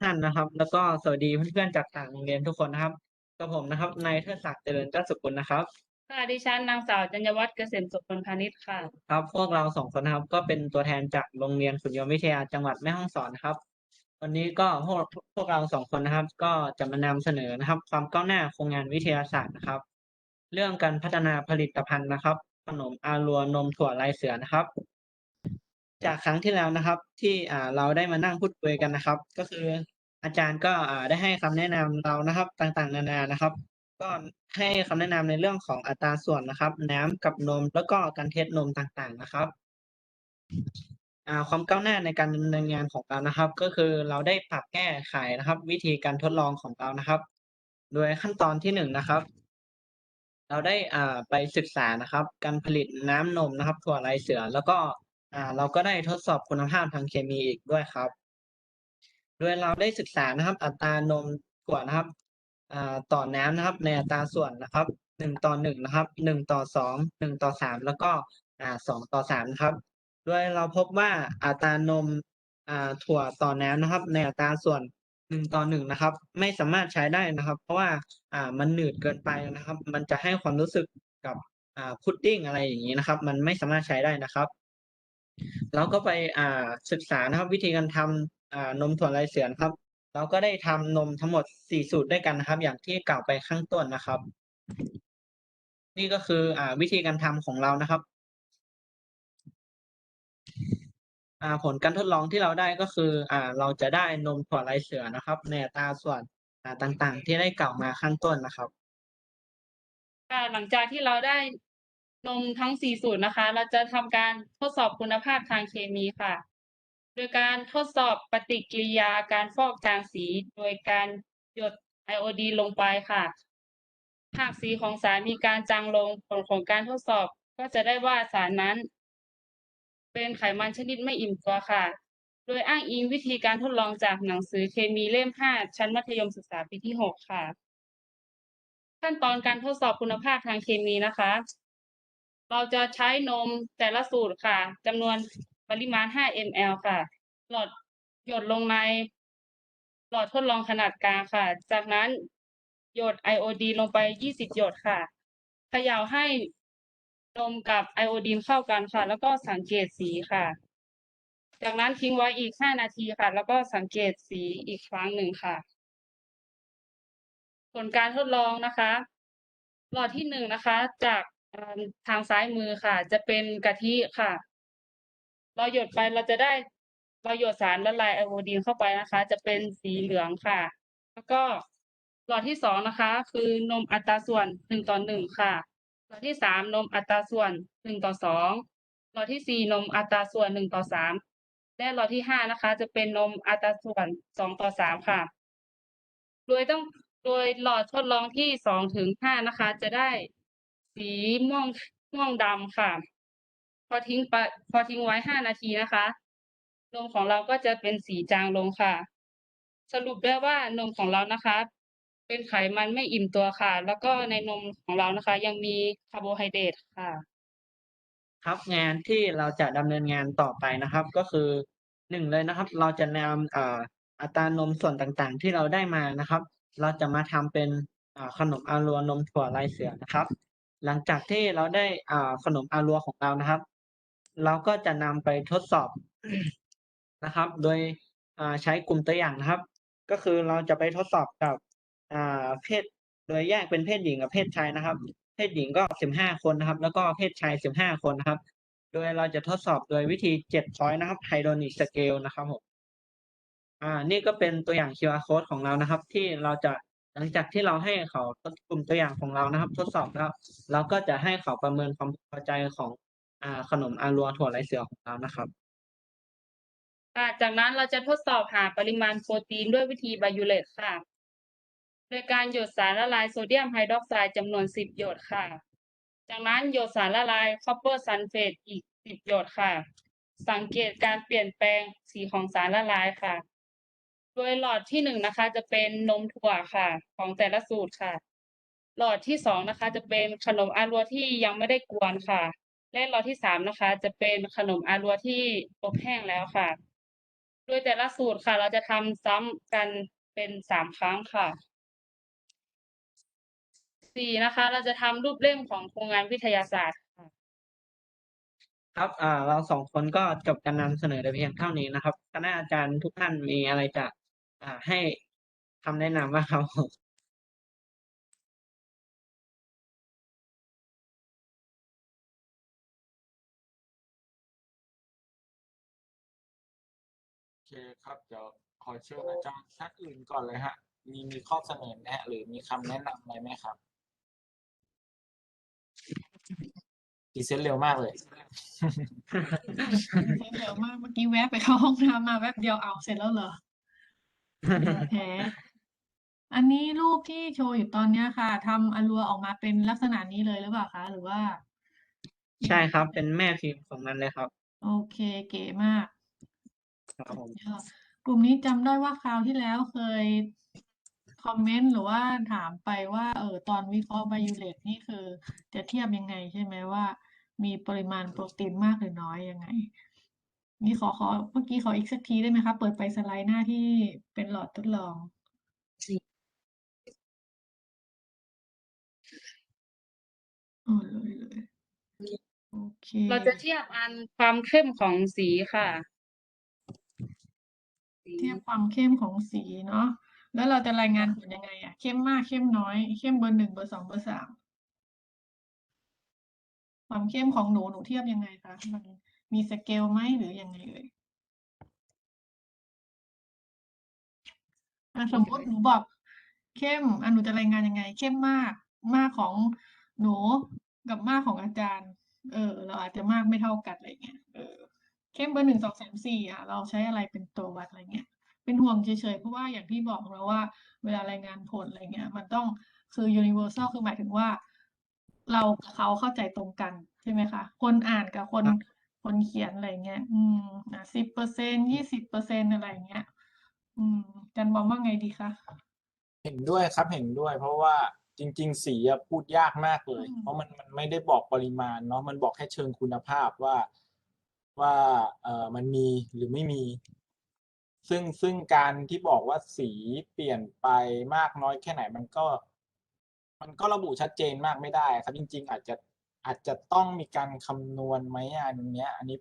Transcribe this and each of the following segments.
ท่านนะครับ แล้วก็สวัสดีเพื่อนๆจากต่างโรงเรียนทุกคนนะครับกับผมนะครับนายเทิดศักดิ์เจริญเจ้าสุกุลนะครับค่ะดิฉันนางสาวจัญญวัฒน์เกษมสุขผลพาณิชย์ค่ะ ครับ พวกเราสองคนนะครับ ก็เป็นตัวแทนจากโรงเรียนขุนยนต์วิทยาจังหวัดแม่ฮ่องสอนนะครับ วันนี้ก็พวกพวกเราสองคนนะครับ ก็จะมานำเสนอนะครับ ความก้าวหน้าโครงงานวิทยาศาสตร์นะครับ เรื่องการพัฒนาผลิตภัณฑ์นะครับ ขนมอารัวนมถั่วลายเสือนะครับ จากครั้งที่แล้วนะครับ ที่อ่าเราได้มานั่งพูดคุยกันนะครับ ก็คืออาจารย์ก็อ่าได้ให้คำแนะนำเรานะครับ ต่างๆ นานานะครับ ก็ให้คำแนะนำในเรื่องของอัตราส่วนนะครับ น้ำกับนมแล้วก็การเทสนมต่างๆนะครับ อ่าความก้าวหน้าในการดำเนินงานของเรานะครับ ก็คือเราได้ปรับแก้ไขนะครับ วิธีการทดลองของเรานะครับ โดยขั้นตอนที่หนึ่งนะครับ เราได้อ่าไปศึกษานะครับ การผลิตน้ำนมนะครับถั่วลายเสือแล้วก็ อ่าเราก็ได้ทดสอบคุณภาพทางเคมีอีกด้วยครับ โดยเราได้ศึกษานะครับ อัตรานมถั่วนะครับอ่าต่อน้ำนะครับ ในอัตราส่วนนะครับหนึ่งต่อหนึ่งนะครับหนึ่งต่อสองหนึ่งต่อสามแล้วก็อ่าสองต่อสามนะครับ โดยเราพบว่าอัตรานมอ่าถั่วต่อน้ำนะครับ ในอัตราส่วนหนึ่งต่อหนึ่งนะครับ ไม่สามารถใช้ได้นะครับ เพราะว่าอ่ามันหนืดเกินไปนะครับ มันจะให้ความรู้สึกกับอ่าพุดดิ้งอะไรอย่างนี้นะครับ มันไม่สามารถใช้ได้นะครับ เราก็ไปอ่าศึกษานะครับ วิธีการทำอ่านมถั่วลายเสือนะครับ เราก็ได้ทำนมทั้งหมดสี่สูตรด้วยกันนะครับ อย่างที่กล่าวไปข้างต้นนะครับ นี่ก็คืออ่าวิธีการทำของเรานะครับอ่าผลการทดลองที่เราได้ก็คืออ่าเราจะได้นมถั่วลายเสือนะครับในอัตราส่วนอ่าต่างๆ ที่ได้กล่าวมาข้างต้นนะครับ ค่ะหลังจากที่เราได้ นมทั้งสี่สูตรนะคะ เราจะทำการทดสอบคุณภาพทางเคมีค่ะ โดยการทดสอบปฏิกิริยาการฟอกจางสี โดยการหยดไอโอดีลงไปค่ะ หากสีของสารมีการจางลงผลของการทดสอบก็จะได้ว่าสารนั้น เป็นไขมันชนิดไม่อิ่มตัวค่ะ โดยอ้างอิงวิธีการทดลองจากหนังสือเคมีเล่ม 5 ชั้นมัธยมศึกษาปีที่ 6 ค่ะ ขั้นตอนการทดสอบคุณภาพทางเคมีนะคะ เราจะใช้นมแต่ละสูตรค่ะจำนวนปริมาณ 5 ml ค่ะ หลอดหยดลงในหลอดทดลองขนาดกลางค่ะ จากนั้นหยดไอโอดีลงไป 20 หยดค่ะเขย่าให้นมกับไอโอดีนเข้ากันค่ะ แล้วก็สังเกตสีค่ะ จากนั้นทิ้งไว้อีก 5 นาทีค่ะ แล้วก็สังเกตสีอีกครั้งหนึ่งค่ะ ผลการทดลองนะคะ หลอดที่หนึ่งนะคะ จาก ทางซ้ายมือค่ะ จะเป็นกะทิค่ะ เราหยดไปเราจะได้เราหยดสารละลายไอโอดีนเข้าไปนะคะ จะเป็นสีเหลืองค่ะ แล้วก็หลอดที่สองนะคะ คือนมอัตราส่วนหนึ่งต่อหนึ่งค่ะ หลอดที่สามนมอัตราส่วนหนึ่งต่อสองหลอดที่สี่นมอัตราส่วนหนึ่งต่อสามและหลอดที่ห้านะคะ จะเป็นนมอัตราส่วนสองต่อสามค่ะ โดยต้องโดยหลอดทดลองที่สองถึงห้านะคะ จะได้ สีม่วงม่วงดำค่ะ พอทิ้งไปพอทิ้งไว้ห้านาทีนะคะนมของเราก็จะเป็นสีจางลงค่ะ สรุปได้ว่านมของเรานะคะ เป็นไขมันไม่อิ่มตัวค่ะ แล้วก็ในนมของเรานะคะ ยังมีคาร์โบไฮเดรตค่ะ ครับงานที่เราจะดำเนินงานต่อไปนะครับ ก็คือหนึ่งเลยนะครับ เราจะนำอ่าอัตรานมส่วนต่างๆ ที่เราได้มานะครับ เราจะมาทำเป็นอ่าขนมอารัวนมถั่วลายเสือนะครับ หลังจากที่เราได้อ่าขนมอารัวของเรานะครับ เราก็จะนำไปทดสอบนะครับ โดยอ่าใช้กลุ่มตัวอย่างนะครับ ก็คือเราจะไปทดสอบกับอ่าเพศโดยแยกเป็นเพศหญิงกับเพศชายนะครับ เพศหญิงก็สิบห้าคนนะครับ แล้วก็เพศชายสิบห้าคนนะครับ โดยเราจะทดสอบโดยวิธีเจ็ดช้อยนะครับไฮโดรนิกสเกลนะครับผมอ่านี่ก็เป็นตัวอย่าง QR code ของเรานะครับ ที่เราจะ หลังจากที่เราให้เขากลุ่มตัวอย่างของเรานะครับ ทดสอบแล้วเราก็จะให้เขาประเมินความพอใจของอ่าขนมอารัวถั่วลายเสือของเรานะครับจากนั้นเราจะทดสอบหาปริมาณโปรตีนด้วยวิธีไบโอเลตค่ะ โดยการหยดสารละลายโซเดียมไฮดรอกไซด์จำนวน 10 หยดค่ะ จากนั้นหยดสารละลายคอปเปอร์ซัลเฟตอีก 10 หยดค่ะ สังเกตการเปลี่ยนแปลงสีของสารละลายค่ะ โดยหลอดที่หนึ่งนะคะ จะเป็นนมถั่วค่ะ ของแต่ละสูตรค่ะ หลอดที่สองนะคะ จะเป็นขนมอารัวที่ยังไม่ได้กวนค่ะ และหลอดที่สามนะคะ จะเป็นขนมอารัวที่อบแห้งแล้วค่ะ โดยแต่ละสูตรค่ะ เราจะทำซ้ำกันเป็นสามครั้งค่ะสี่นะคะ เราจะทำรูปเล่มของโครงงานวิทยาศาสตร์ค่ะครับ อ่า เราสองคนก็จบการนำเสนอแต่เพียงเท่านี้นะครับคณะอาจารย์ทุกท่านมีอะไรจะ อ่า ให้คำแนะนำบ้างครับโอเคครับ เดี๋ยวขอเชิญอาจารย์ท่านอื่นก่อนเลยฮะ มีมีข้อเสนอแนะ หรือมีคำแนะนำอะไรไหมครับดีเซนเร็วมากเลย เร็วมากเมื่อกี้แวะไปเข้าห้องน้ำมาแวบเดียวเอาเสร็จแล้วเหรอ แหมอันนี้รูปที่โชว์อยู่ตอนเนี้ยค่ะทำอลัวออกมาเป็นลักษณะนี้เลยหรือเปล่าคะ หรือว่า ใช่ครับ เป็นแม่พิมพ์ของมันเลยครับ โอเคเก๋มาก ครับผมยอดกลุ่มนี้จำได้ว่าคราวที่แล้วเคยคอมเมนต์หรือว่าถามไปว่า เออตอนวิเคราะห์ไบโอเลตนี่คือ จะเทียบยังไงใช่ไหมว่า มีปริมาณโปรตีนมากหรือน้อยยังไง นี่ขอขอเมื่อกี้ขออีกสักทีได้ไหมคะ เปิดไปสไลด์หน้าที่เป็นหลอดทดลอง อ๋อเลยเลยโอเค เราจะเทียบอันความเข้มของสีค่ะสีเทียบความเข้มของสีเนาะ แล้วเราจะรายงานผลยังไงอะเข้มมากเข้มน้อย เข้มเบอร์หนึ่งเบอร์สองเบอร์สามความเข้มของหนูหนูเทียบยังไงคะมัน มีสเกลไหมหรือยังไงเอ่ยอะสมมติหนูบอกเข้มอะหนูจะรายงานยังไง เข้มมาก มากของหนูกับมากของอาจารย์ เออ เราอาจจะมากไม่เท่ากันอะไรเงี้ยเออเข้มเบอร์หนึ่งสองสามสี่อะ เราใช้อะไรเป็นตัววัดอะไรเงี้ยเป็นห่วงเฉยๆเพราะว่าอย่างที่บอกเราว่า เวลารายงานผลอะไรเงี้ย มันต้องคือ universal คือหมายถึงว่า เรากับเขาเข้าใจตรงกันใช่ไหมคะ คนอ่านกับคน ครับคนเขียนอะไรเงี้ย อืมอะสิบเปอร์เซ็นยี่สิบเปอร์เซ็นอะไรเงี้ย อืมอาจันมองว่าไงดีคะเห็นด้วยครับเห็นด้วย เพราะว่าจริง ๆ สีอะพูดยากมากเลยอืมเพราะมันมันไม่ได้บอกปริมาณเนาะมันบอกแค่เชิงคุณภาพว่าว่าเออมันมีหรือไม่มี ซึ่งซึ่งการที่บอกว่าสีเปลี่ยนไปมากน้อยแค่ไหนมันก็ มันก็ระบุชัดเจนมากไม่ได้ ครับจริง ๆ อาจจะ อาจจะต้องมีการคำนวณไหมอันเนี้ย อันนี้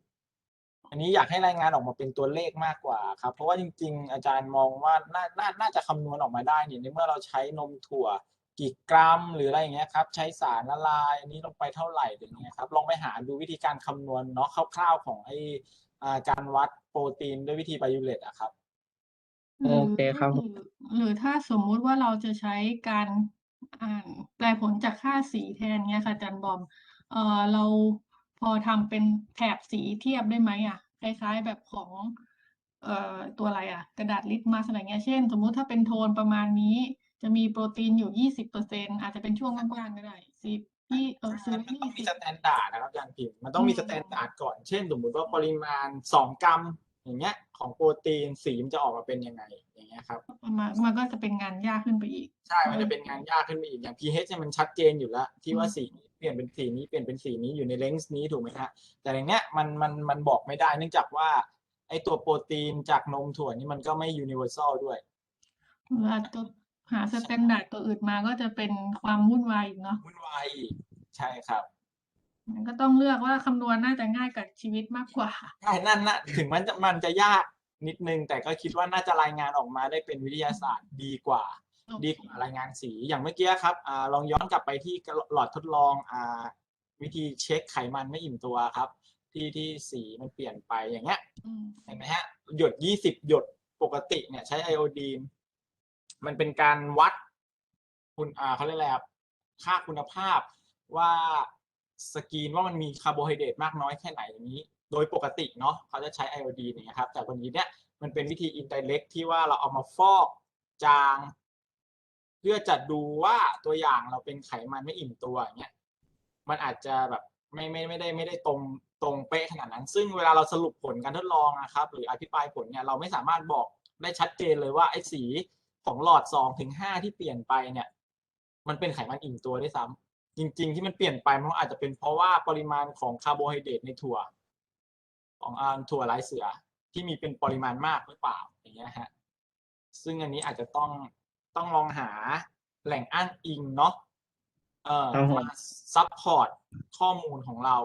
อันนี้อยากให้รายงานออกมาเป็นตัวเลขมากกว่าครับ เพราะว่าจริง ๆ อาจารย์มองว่าน่าน่าน่าจะคำนวณออกมาได้เนี่ยในเมื่อเราใช้นมถั่วกี่กรัม หรืออะไรอย่างเงี้ยครับ ใช้สารละลายอันนี้ลงไปเท่าไหร่อย่างเงี้ยครับ ลองไปหาดูวิธีการคำนวณเนาะคร่าวๆของไออ่าการวัดโปรตีนด้วยวิธีไบโอเลตอะครับหรือโอเคครับหรือหรือถ้าสมมุติว่าเราจะใช้การอ่านแปลผลจากค่าสีแทนเนี้ยค่ะอาจารย์บอม เออเราพอทำเป็นแถบสีเทียบได้ไหมอะคล้ายๆแบบของเอ่อตัวอะไรอะ กระดาษลิตมัสอะไรเงี้ยเช่น สมมุติถ้าเป็นโทนประมาณนี้ จะมีโปรตีนอยู่ยี่สิบเปอร์เซ็นอาจจะเป็นช่วงกลางๆก็ได้สิบยี่เออซื้อมันยี่ต้องมีสิบสแตนดาร์ดนะครับอาจารย์พิมพ์มันต้องมีอืมสแตนดาร์ดก่อนเช่น สมมุติว่าปริมาณสองกรัมอย่างเงี้ย ของโปรตีนสีมันจะออกมาเป็นยังไงอย่างเงี้ยครับ มันมันก็จะเป็นงานยากขึ้นไปอีก ใช่ มันจะเป็นงานยากขึ้นไปอีกอย่าง pH เนี่ยมันชัดเจนอยู่แล้ว ที่ว่าอืมสีนี้เป ลี่ยนเป็นสีนี้เปลี่ยนเป็นสีนี้อยู่ในเลนส์นี้ถูกไหมฮะแต่อย่างเนี้ยมันมันมันบอกไม่ได้เนื่องจากว่าไอตัวโปรตีนจากนมถั่วนี่มันก็ไม่ universal ด้วยหรืออาจจะหาสแตนดาร์ดตัวอื่นมาก็จะเป็นความวุ่นวายอีกเนาะวุ่นวายอีกใช่ครับมันก็ต้องเลือกว่าคำนวณน่าจะง่ายกับชีวิตมากกว่าใช่นั่นนะถึงมันจะมันจะยากนิดนึง แต่ก็คิดว่าน่าจะรายงานออกมาได้เป็นวิทยาศาสตร์ดีกว่าโอเค ดีกว่ารายงานสีอย่างเมื่อกี้ครับอ่าลองย้อนกลับไปที่หลอดทดลองอ่าวิธีเช็คไขมันไม่อิ่มตัวครับ ที่ที่สีมันเปลี่ยนไปอย่างเงี้ยอืมเห็นไหมฮะ หยดยี่สิบหยดปกติเนี่ยใช้ไอโอดีนมันเป็นการวัดคุณอ่าเขาเรียกอะไรครับค่าคุณภาพว่าสกรีนว่ามันมีคาร์โบไฮเดรตมากน้อยแค่ไหนอย่างนี้ โดยปกติเนาะเขาจะใช้ไอโอดีนอย่างเงี้ยครับ แต่วันนี้เนี่ยมันเป็นวิธีอิน i เ e กที่ว่าเราเอามาฟอกจางเพื่อจะดูว่าตัวอย่างเราเป็นไขมันไม่อิ่มตัวอย่างเงี้ยมันอาจจะแบบไม่ไม่ไม่ได้ไม่ได้ตรงตรงเป๊ะขนาดนั้น ซึ่งเวลาเราสรุปผลการทดลองนะครับ หรืออภิปรายผลเนี่ยเราไม่สามารถบอกได้ชัดเจนเลยว่าไอ้สีของหลอดสองถึงห้าที่เปลี่ยนไปเนี่ย มันเป็นไขมันอิ่มตัวได้ซ้ำจริง ๆ ที่มันเปลี่ยนไปมันอาจจะเป็นเพราะว่าปริมาณของคาร์โบไฮเดรตในถั่ว ของอ่าถั่วลายเสือที่มีเป็นปริมาณมากหรือเปล่าอย่างเงี้ยฮะซึ่งอันนี้อาจจะต้อง ต้องลองหาแหล่งอ้างอิงเนาะเอ่อครับผมมาซัพพอร์ตข้อมูลของเรา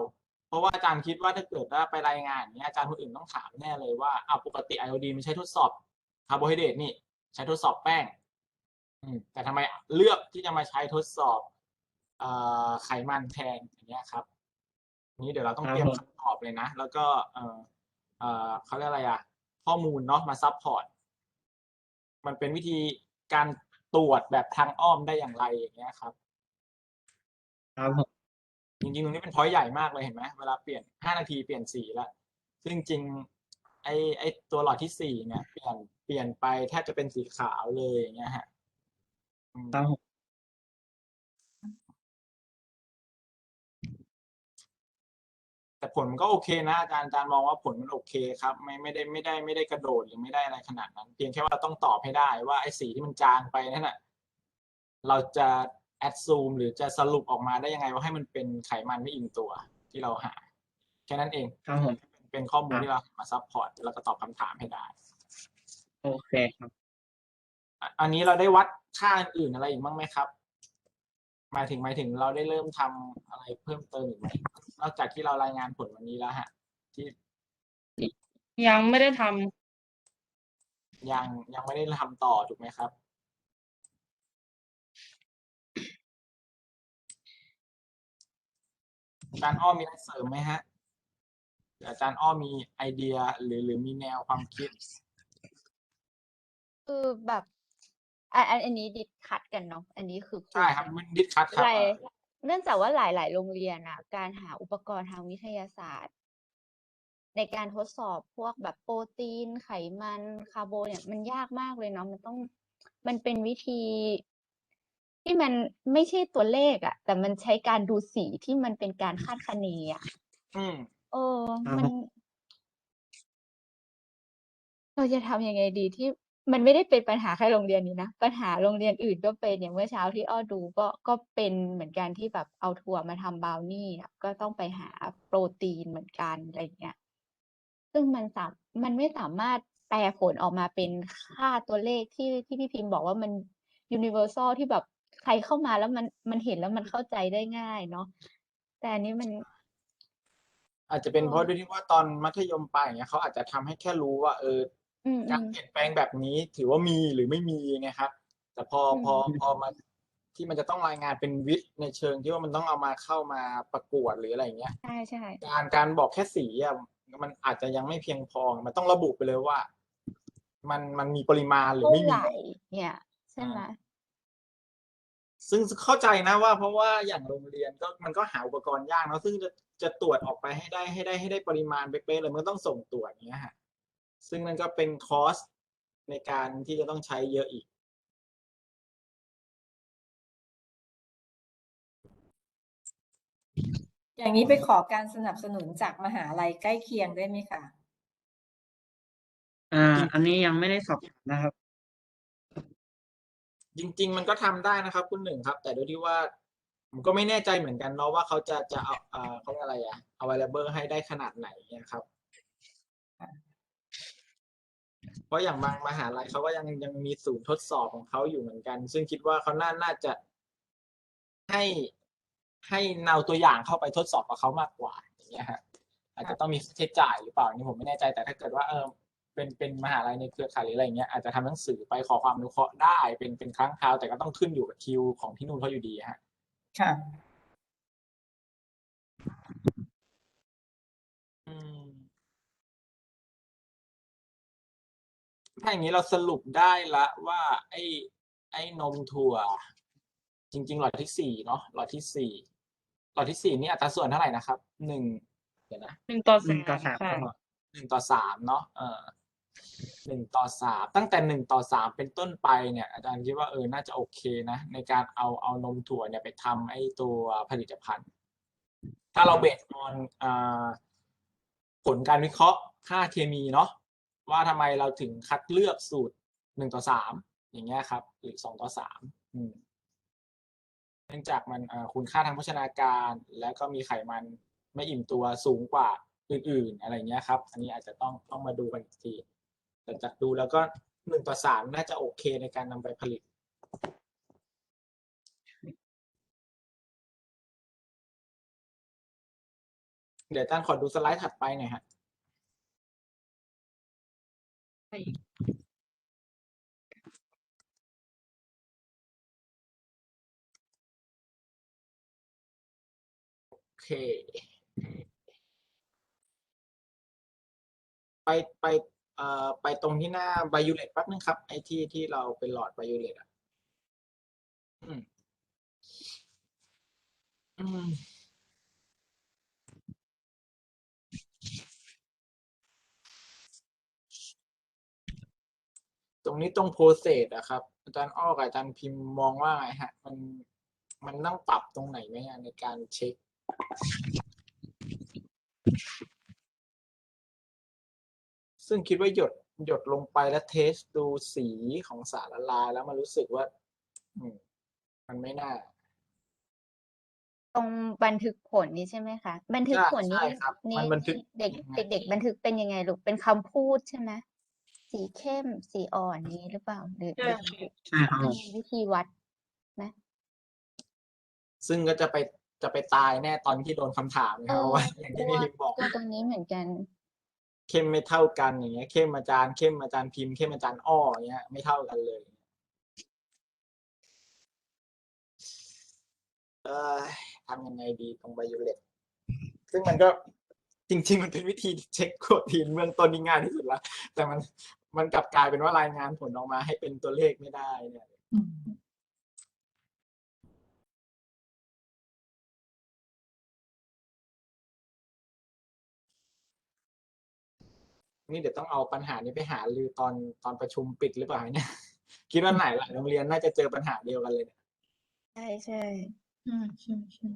เพราะว่าอาจารย์คิดว่าถ้าเกิดว่าไปรายงานอย่างเนี้ยอาจารย์คนอื่นต้องถามแน่เลยว่าอ่าปกติไอโอดีมันใช้ทดสอบคาร์โบไฮเดรตนี่ใช้ทดสอบแป้งอืมแต่ทำไมเลือกที่จะมาใช้ทดสอบเอ่อไขมันแทนอย่างเงี้ยครับ นี้เดี๋ยวเราต้องครับเตรียมผมคำตอบเลยนะ แล้วก็เอ่อเอ่อเขาเรียกอะไรอะข้อมูลเนาะมาซัพพอร์ตมันเป็นวิธี การตรวจแบบทางอ้อมได้อย่างไรอย่างเงี้ยครับ ครับผมจริงๆตรงนี้เป็นพอยต์ใหญ่มากเลยเห็นไหมเวลาเปลี่ยนห้านาทีเปลี่ยนสีแล้วซึ่งจริงๆไอไอตัวหลอดที่สี่เนี่ย เปลี่ยนเปลี่ยนไปแทบจะเป็นสีขาวเลยอย่างเงี้ยฮะอืมครับผม แต่ผลมันก็โอเคนะอาจารย์อาจารย์มองว่าผลมันโอเคครับไม่ไม่ได้ไม่ได้ไม่ได้กระโดดหรือไม่ได้อะไรขนาดนั้น เพียงแค่ว่าเราต้องตอบให้ได้ว่าไอ้สีที่มันจางไปนั่นน่ะเราจะแอดซูมหรือจะสรุปออกมาได้ยังไงว่าให้มันเป็นไขมันไม่อิ่มตัวที่เราหา แค่นั้นเองครับผมเป็นข้อมูลที่เรามาซัพพอร์ตแล้วก็ตอบคำถามให้ได้ โอเคครับอะอันนี้เราได้วัดค่าอื่นๆอะไรอีกบ้างไหมครับ หมายถึงหมายถึงเราได้เริ่มทำอะไรเพิ่มเติมอีกไหมนอกจากที่เรารายงานผลวันนี้แล้วฮะ ที่ยังไม่ได้ทำยังยังไม่ได้ทำต่อถูกไหมครับ อาจารย์อ้อมีอะไรเสริมไหมฮะหรืออาจารย์อ้อมีไอเดียหรือหรือมีแนวความคิด คือแบบ อะอันอันนี้ดิดคัดกันเนาะอันนี้คือคุยใช่ครับกันมันดิสคัทครับหลายเนื่องจากว่าหลาย ๆ โรงเรียนอะ การหาอุปกรณ์ทางวิทยาศาสตร์ ในการทดสอบพวกแบบโปรตีน ไขมันคาร์โบเนี่ยมันยากมากเลยเนาะมันต้องมันเป็นวิธี ที่มันไม่ใช่ตัวเลขอะ แต่มันใช้การดูสีที่มันเป็นการคาดคะเนอะอืม เออครับมัน เราจะทำยังไงดีที่ มันไม่ได้เป็นปัญหาแค่โรงเรียนนี้นะ ปัญหาโรงเรียนอื่นก็เป็นอย่างเมื่อเช้าที่อ้อดูก็ก็เป็นเหมือนกันที่แบบเอาถั่วมาทำบราวนี่อะก็ต้องไปหาโปรตีนเหมือนกันอะไรเงี้ยซึ่งมันสามมันไม่สามารถแปลผลออกมาเป็นค่าตัวเลขที่ที่พี่พิมพ์บอกว่ามัน universal ที่แบบใครเข้ามาแล้วมันมันเห็นแล้วมันเข้าใจได้ง่ายเนาะแต่อันนี้มัน อาจจะเป็นเออเพราะด้วยที่ว่าตอนมัธยมปลายอย่างเงี้ยเขาอาจจะทำให้แค่รู้ว่า เออ อืมกาอืรม เปลี่ยนแปลงแบบนี้ถือว่ามีหรือไม่มีไงครับ แต่พออืมพอพอมาที่มันจะต้องรายงานเป็นวิทย์ในเชิงที่ว่ามันต้องเอามาเข้ามาประกวดหรืออะไรอย่างเงี้ย ใช่ใช่การการบอกแค่สีอะมันอาจจะยังไม่เพียงพอ มันต้องระบุไปเลยว่า มันมันมีปริมาณหรือเท่าไม่ไหมีร่เนี่ย ใช่ไหมซึ่งเข้าใจนะว่า เพราะว่าอย่างโรงเรียนก็มันก็หาอุปกรณ์ยากเนอะซึ่งจะจะตรวจออกไปให้ได้ให้ได้ให้ได้ปริมาณเป๊ะๆเลยมันก็ต้องส่งตรวจอย่างเงี้ยฮะ ซึ่งนั่นก็เป็นคอสในการที่จะต้องใช้เยอะอีก อย่างนี้ไปขอการสนับสนุนจากมหาลัยใกล้เคียงได้ไหมคะอ่า อันนี้ยังไม่ได้สอบถามนะครับ จริง ๆ มันก็ทำได้นะครับ คุณหนึ่งครับ แต่โดยที่ว่าผมก็ไม่แน่ใจเหมือนกันเนาะว่าเขาจะจะเอาเอ่อเขาเรียกอะไรอะ available ให้ได้ขนาดไหนเนี่ยครับ เพราะอย่างบางมหาลัยเขาก็ยังยังมีศูนย์ทดสอบของเขาอยู่เหมือนกัน ซึ่งคิดว่าเขาน่าน่าจะให้ให้เอาตัวอย่างเข้าไปทดสอบกับเขามากกว่าอย่างเงี้ยฮะอาจจะต้องมีค่าใช้จ่ายหรือเปล่านี่ผมไม่แน่ใจแต่ถ้าเกิดว่าเออเป็นเป็นมหาลัยในเครือข่ายหรืออะไรเงี้ยอาจจะทำหนังสือไปขอความอนุเคราะห์ได้เป็นเป็นครั้งคราว แต่ก็ต้องขึ้นอยู่กับคิวของที่นู่นเขาอยู่ดีฮะค่ะอืม ถ้าอย่างนี้เราสรุปได้ละว่าไอ้ไอ้นมถั่ว จริง ๆ หลอดที่สี่เนาะหลอดที่สี่หลอดที่สี่นี่อัตราส่วนเท่าไหร่นะครับหนึ่งเดี๋ยวนะหนึ่งต่อหนึ่สางต่อมสามค่ะครับหนึ่งต่อสามเนาะเออหนึ่งต่อสามตั้งแต่หนึ่งต่อสามเป็นต้นไปเนี่ย อาจารย์คิดว่าเออน่าจะโอเคนะ ในการเอาเอานมถั่วเนี่ยไปทำไอ้ตัวผลิตภัณฑ์ ถ้าเราเบสออนผลการวิเคราะห์ค่าเคมีเนาะ ว่าทำไมเราถึงคัดเลือกสูตรหนึ่งต่อสามอย่างเงี้ยครับ หรือสองต่อสามเนื่องจากมันคุณค่าทางโภชนาการ แล้วก็มีไขมันไม่อิ่มตัวสูงกว่าอื่น ๆ อะไรเงี้ยครับ อันนี้อาจจะต้องต้องมาดูกันอีกทีแต่จากดูแล้วก็หนึ่งต่อสามน่าจะโอเคในการนำไปผลิตเดี๋ยวอาจารย์ขอดูสไลด์ถัดไปหน่อยฮะ โอเค ไปไปเอ่อไปตรงที่หน้าไบยูเลตแป๊บนึงครับ ไอที่ที่เราเป็นหลอดไบยูเลตอะ อืม อืม ตรง นี้ตรงโปรเซสอะครับ อาจารย์อ้อกับอาจารย์พิมพ์มองว่าไงฮะ มันมันต้องปรับตรงไหนไหมอะในการเช็ค ซึ่งคิดว่าหยดหยดลงไปแล้วเทสดูสีของสารละลายแล้วมันรู้สึกว่าอืมมันไม่น่า ตรงบันทึกผลนี้ใช่ไหมคะ บันทึกใช่ผลนี้ใช่ครับนี่มันบันทึกเด็กยังไงเด็ก ๆ บันทึกเป็นยังไงลูกเป็นคำพูดใช่ไหม สีเข้มสีอ่อนนี้หรือเปล่าหรือหรือใช่ครับผมมีวิธีวัดไหมซึ่งก็จะไปจะไปตายแน่ตอนที่โดนคำถามนะครับเพราะว่าอย่างที่พี่พิมพ์บอกกลัวตรงนี้เหมือนกัน เข้มไม่เท่ากันอย่างเงี้ยเข้มอาจารย์เข้มอาจารย์พิมพ์เข้มอาจารย์อ้ออย่างเงี้ยไม่เท่ากันเลยเออทำยังไงดีตรงไบโอเลตซึ่งมันก็จริง ๆ มันเป็นวิธีเช็คโปรตีนเบื้องต้นที่ง่ายที่สุดละแต่มัน มันกลับกลายเป็นว่ารายงานผลออกมาให้เป็นตัวเลขไม่ได้เนี่ยอืมนี่เดี๋ยวต้องเอาปัญหานี้ไปหาลือตอนตอนประชุมปิดหรือเปล่าเนี่ย คิดว่าไหนหลายโรงเรียนน่าจะเจอปัญหาเดียวกันเลยเนี่ยใช่ใช่ใช่ใช่ใช่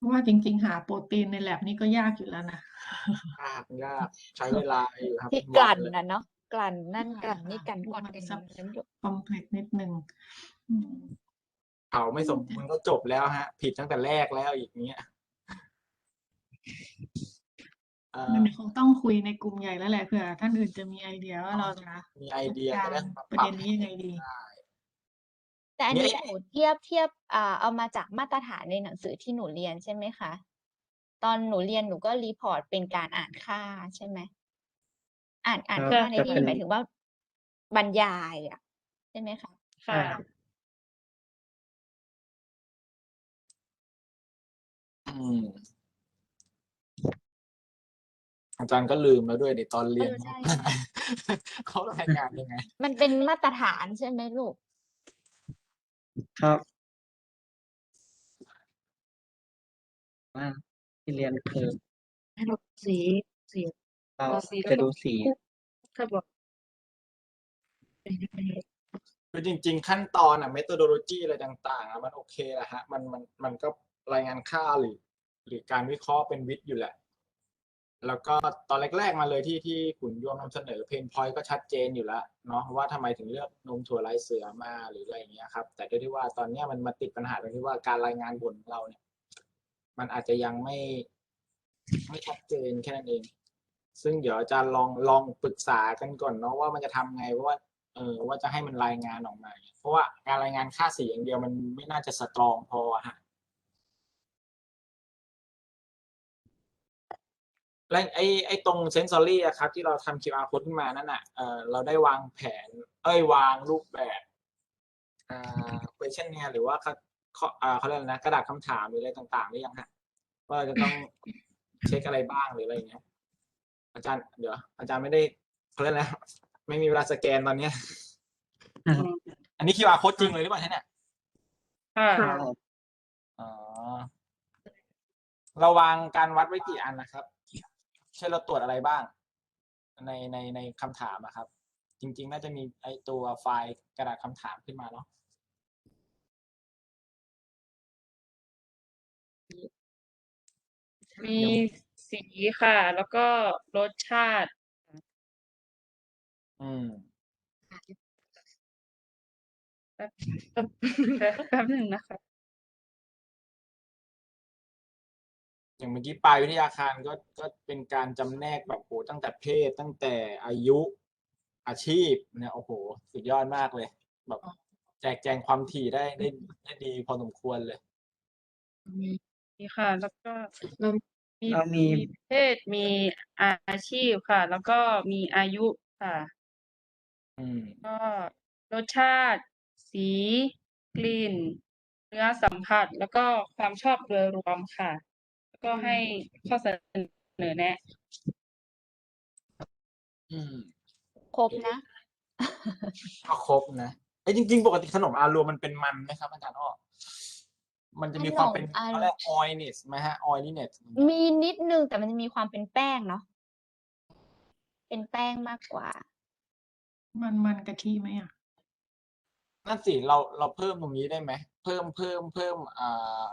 เพราะว่าจริง ๆ หาโปรตีนในแลบนี่ก็ยากอยู่แล้วนะ ยากยากใช้เวลาอยู่ครับที่เป็นกวัลั่นนเลยนะเนาะกลั่นนั่นกใช่ลั่นนี่ค่ะกลั่นพวกก่อนมันกันซับ นั้นอยู่คอมเพล็กซ์นิดนึงอืมเผาไม่สมบูรณ์ก็จบแล้วฮะ ผิดตั้งแต่แรกแล้วอีกเนี้ยเอ่อมันคงต้องคุยในกลุ่มใหญ่แล้วแหละเผื่อท่านอื่นจะมีไอเดียว่าเราจะมีไอเดียจัดจะได้การมาประปรับเด็นนี้ยังไงดี ได้ แต่อันเนี่นี้ยหนูเทียบเทียบอ่าเอามาจากมาตรฐานในหนังสือที่หนูเรียนใช่ไหมคะ ตอนหนูเรียนหนูก็รีพอร์ตเป็นการอ่านค่าใช่ไหมอ่านอ่านครับค่าในจะที่เป็นหมายถึงว่าบรรยายอะใช่ไหมคะค่ะใช่ครับอืมอาจารย์ก็ลืมแล้วด้วยในตอนเรียนเออใช่เขารายงานยังไง มันเป็นมาตรฐานใช่ไหมลูก ครับว่าที่เรียนคือให้เราสีสีเราเราสีจะดูสีถ้าบอกเป็นยังไงคือจริง ๆ ขั้นตอนอะ methodology อะไรต่างๆอะมันโอเคแหละฮะ มันมันมันก็รายงานค่าหรือ หรือการวิเคราะห์เป็นวิทย์อยู่แหละ แล้วก็ตอนแรกๆมาเลยที่ที่ขุนยวมนำเสนอเพนพอยต์ก็ชัดเจนอยู่แล้วเนาะว่าทำไมถึงเลือกนมถั่วลายเสือมาหรืออะไรอย่างเงี้ยครับ แต่ด้วยที่ว่าตอนเนี้ยมันมาติดปัญหาตรงที่ว่าการรายงานผลของเราเนี่ย มันอาจจะยังไม่ ไม่ชัดเจนแค่นั้นเอง ซึ่งเดี๋ยวจารย์ลองลองปรึกษากันก่อนเนาะว่ามันจะทำไงว่าเออว่าจะให้มันรายงานออกมา เพราะว่าการรายงานค่าสีอย่างเดียวมันไม่น่าจะสตรองพอฮะ และไอ้ไอ้ตรงเซนซอรี่อะครับที่เราทำ QR code ขึ้นมานั่นน่ะเออเราได้วางแผน เอ้ยวางรูปแบบอ่า questionnaire หรือว่าเขาเขาอ่าเขาเรียกอะไรนะกระดาษคำถามหรืออะไรต่างๆหรือยังฮะว่าเราจะต้องเช็คอะไรบ้างหรืออะไรอย่างเงี้ย อาจารย์เดี๋ยว อาจารย์ไม่ได้เขาเรียกอะไรนะไม่มีเวลาสแกนตอนเนี้ยอันนี้ QR code จริงเลยหรือเปล่าเนี่ยค่ะครับอ๋อเราวางการวัดไว้กี่อันนะครับ ใช่เราตรวจอะไรบ้าง ในในในคำถามอะครับ จริง ๆ น่าจะมีไอตัวไฟล์กระดาษคำถามขึ้นมาเนาะมีสีค่ะ แล้วก็รสชาติ อืมป๊บแป๊บแป๊บแป๊บหนึ่งนะคะ อย่างเมื่อกี้ปลายวิทยาคารก็ก็เป็นการจำแนกแบบโหตั้งแต่เพศตั้งแต่อายุอาชีพเนี่ยโอ้โห สุดยอดมากเลย แบบแจกแจงความถี่ได้ได้ได้ดีพอสมควรเลยมีค่ะ แล้วก็เรามีเรามี เพศมีอาชีพค่ะ แล้วก็มีอายุค่ะอืมก็รสชาติ สี กลิ่น เนื้อสัมผัส แล้วก็ความชอบโดยรวมค่ะแล้ว ก็ให้ข้อเสนอแนะอืมครบนะ ก็ครบนะไอ้ยจริง ๆ ปกติขนมอารัวมันเป็นมันไหมครับอาจารย์อ้อมันจะมีความเป็นขนมอารัว อะไรออยเนสไหมฮะออยลี่เนสมีนิดนึงแต่มันจะมีความเป็นแป้งเนาะเป็นแป้งมากกว่า มันมันกะทิไหมอะ นั่นสิเราเราเพิ่มตรงนี้ได้ไหมเพิ่มเพิ่มเพิ่มอ่า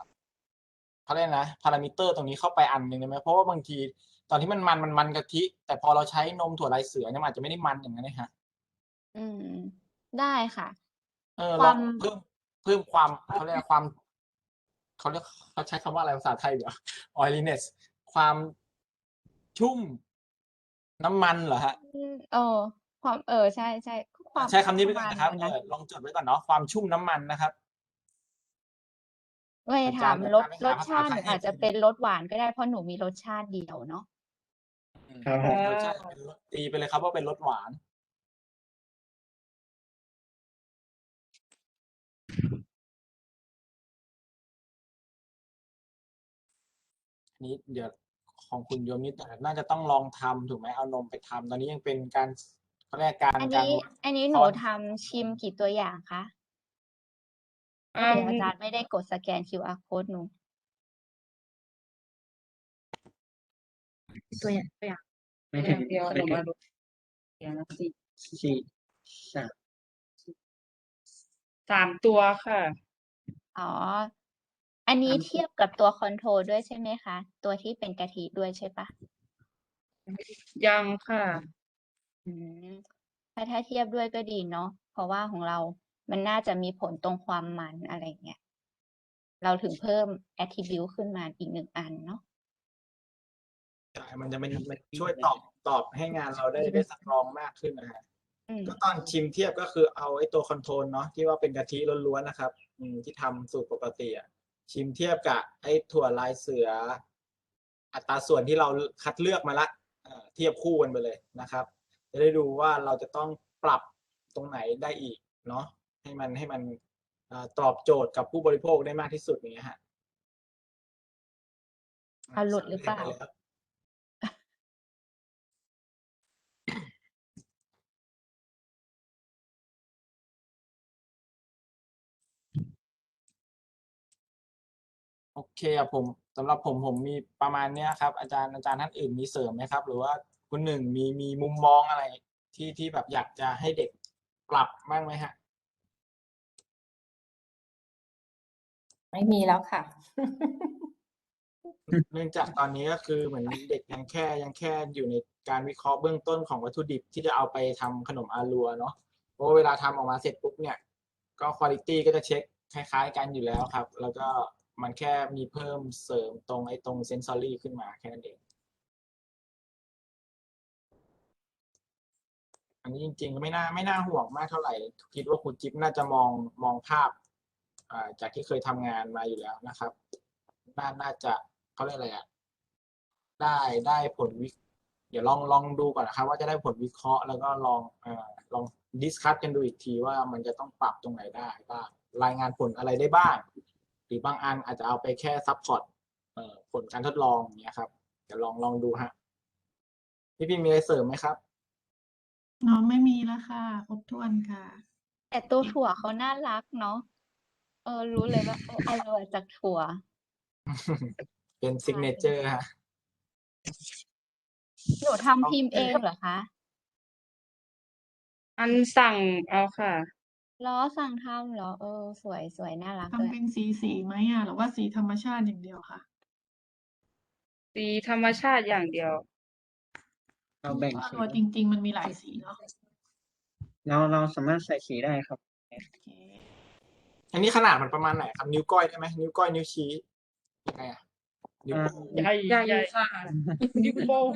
เขาเรียกนะพารามิเตอร์ตรงนี้เข้าไปอันหนึ่งได้ไหมเพราะว่าบางทีตอนที่มันมันมันมันกะทิ แต่พอเราใช้นมถั่วลายเสือเนี่ยมันอาจจะไม่ได้มันอย่างนั้นนะฮะอืม ได้ค่ะ เออคลวาองม เพิ่มเพิ่มความเขาเรียกความเขาเรียกเขาใช้คำว่าอะไรภาษาไทยเดี๋ยว oiliness ความชุ่มน้ำมันเหรอฮะ อืมเออความเออใช่ใช่ความใช้คำนี้ไปปก่ระอนมาณนะครับนั้นเอนะอลองจดไว้ก่อนเนาะความชุ่มน้ำมันนะครับ ไม่อาจาถารมย์รสอาจารย์รสชาติหภาษาไทยนูอาจจะให้ผมเป็นรสหวานก็ได้เพราะหนูมีรสชาติเดียวเนาะครับผม รสชาติเป็นรสตีไปเลยครับว่าเป็นรสหวาน อันนี้เดี๋ยวของคุณโยมนี่แต่น่าจะต้องลองทำถูกไหมเอานมไปทำตอนนี้ยังเป็นการเขาเรียกการอันการนี้ อันนี้หนูช้อนทำชิมกี่ตัวอย่างคะ อืเดี๋ยวมอาจารย์ไม่ได้กดสแกน QR code หนูตัวอย่างตัวอย่างไม่อถึงย่างเดียวไม่หนูถึงมาดูอย่างละสี่สี่สามสามตัวค่ะ อ๋อ อันนี้สามตัวเทียบกับตัวคอนโทรลด้วยใช่ไหมคะ ตัวที่เป็นกะทิด้วยใช่ปะยังค่ะ อืมถ้าถ้าเทียบด้วยก็ดีเนาะเพราะว่าของเรา มันน่าจะมีผลตรงความมันอะไรเงี้ยเราถึงเพิ่ม attribute ขึ้นมาอีกหนึ่งอันเนาะใช่มันจะเป็นมันช่วยตอบตอบให้งานเราได้ได้สตรองมากขึ้นนะฮะอืมก็ตอนชิมเทียบก็คือเอาไอ้ตัวคอนโทรลเนาะที่ว่าเป็นกะทิล้วนๆนะครับอืมที่ทำสูตรปกติอะชิมเทียบกับไอ้ถั่วลายเสือ อัตราส่วนที่เราคัดเลือกมาละเอ่อเทียบคู่กันไปเลยนะครับ จะได้ดูว่าเราจะต้องปรับตรงไหนได้อีกเนาะ ให้มันให้มันเอ่อตอบโจทย์กับผู้บริโภคได้มากที่สุดอย่างเงี้ยฮะเอาหลุดหรือเปล่าสำจไปแล้วโอเคอะผมสำหรับผมผมมีประมาณเนี้ยครับ อาจารย์อาจารย์ท่านอื่นมีเสริมไหมครับ หรือว่าคุณหนึ่งมีมีมุมมองอะไรที่ที่แบบอยากจะให้เด็กปรับบ้างไหมฮะ ไม่มีแล้วค่ะ เนื่องจากตอนนี้ก็คือเหมือนเด็กยังแค่ยังแค่อยู่ในการวิเคราะห์เบื้องต้นของวัตถุดิบที่จะเอาไปทำขนมอารัวเนาะเพราะเวลาทำออกมาเสร็จปุ๊บเนี่ย ก็คุณภาพก็จะเช็คคล้าย ๆ กันอยู่แล้วครับ แล้วก็มันแค่มีเพิ่มเสริมตรงไอ้ตรงเซนซอรี่ขึ้นมาแค่นั้นเอง อันนี้จริงๆก็ไม่น่าไม่น่าห่วงมากเท่าไหร่คิดว่าครูจิ๊บน่าจะมองมองภาพ จากที่เคยทำงานมาอยู่แล้วนะครับ น่าน่าจะเขาเรียกอะไรอะได้ได้ผลวิเดี๋ยวลองลองดูก่อนนะครับ ว่าจะได้ผลวิเคราะห์แล้วก็ลองเอ่อลองดิสคัสกันดูอีกทีว่ามันจะต้องปรับตรงไหนได้บ้างรายงานผลอะไรได้บ้าง หรือบางอันอาจจะเอาไปแค่ซัพพอร์ตเอ่อผลการทดลองอย่างเงี้ยครับเดี๋ยวลองลองดูฮะพี่พี่มีอะไรเสริมไหมครับน้องไม่มีแล้วค่ะครบถ้วนค่ะ แต่ตัวถั่วเขาน่ารักเนาะ เออรู้เลยว่าเอออร่อยจากถั่ว เป็นซิกเนเจอร์ฮะหนูทำพิมพ์เองเหรอคะอันสั่งเอาค่ะ ล้อสั่งทำเหรอ เออ สวยสวยน่ารักเลทำยเป็นสีสีไหมอะหรือว่าสีธรรมชาติอย่างเดียวค่ะ สีธรรมชาติอย่างเดียว เราแบ่งอาสีรัวจริง ๆ มันมีหลายสีเนาะเราเราสามารถใส่สีได้ครับ โอเค อันนี้ขนาดมันประมาณไหนครับนิ้วก้อยได้ไหมนิ้วก้อยนิ้วชี้ยังไงอะนิ้วโป้ง ใหญ่ใหญ่ใหญ่ค่ะนิ้วโป้ง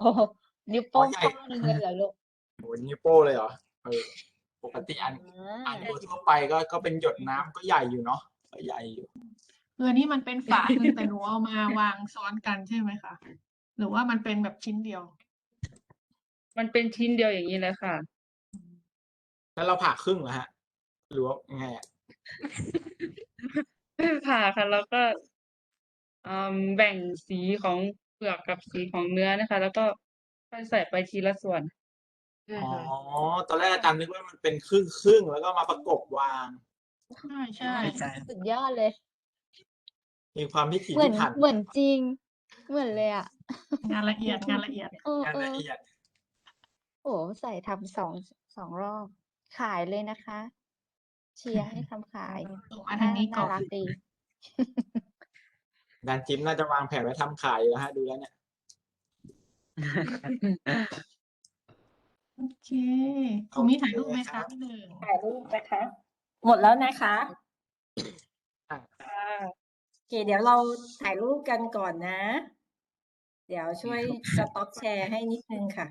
โอ้โหนิ้วโป้งใหญ่ ข้างหนึงเลยเหรอลูกโอ้ยนิ้วโป้เลยเหรอเออปกติอันอ่าอันตัวทั่วไปก็ก็เป็นหยดน้ำก็ใหญ่อยู่เนาะก็ใหญ่อยู่คืออันนี้มันเป็นฝาหนึ่งแต่หนูเอามาวางซ้อนกันใช่ไหมคะหรือว่ามันเป็นแบบชิ้นเดียว มันเป็นชิ้นเดียวอย่างนี้เลยค่ะ แล้วเราผ่าครึ่งเหรอฮะห รือว่าไงอะไม่ผ่าค่ะ แล้วก็อืมแบ่งสีของเปลือกกับสีของเนื้อนะคะ แล้วก็ค่อยใส่ไปทีละส่วนใช่อ๋อค่ะตอนแรกอาจารย์นึกว่ามันเป็นครึ่งครึ่งๆแล้วก็มาประกบวาง ใช่ใช่ ใช่ สุดยอดเลย มีความพิถีเหมือพินถันเหมือนจริง เหมือนเลยอะงานละเอียดงานละเอียด เอองานเออละเอียด โอ้ใส่ทำสองสองรอบ ขายเลยนะคะ เชียร์ให้ทำขายส่งมาทางนี้ก่น่าอน รักดีอาจารย์จิมน่าจะวางแผนไว้ทำขายอยู่แล้วฮะดูแล้วเนี่ย โอเคคุณมีถ่ายรูปไหมคะพี่หนึ่งถ่ายรูปนะคะ หมดแล้วนะคะค่ะโอเค เดี๋ยวเราถ่ายรูปกันก่อนนะ เดี๋ยวช่วยสต็อปแชร์ให้นิดนึงค่ะ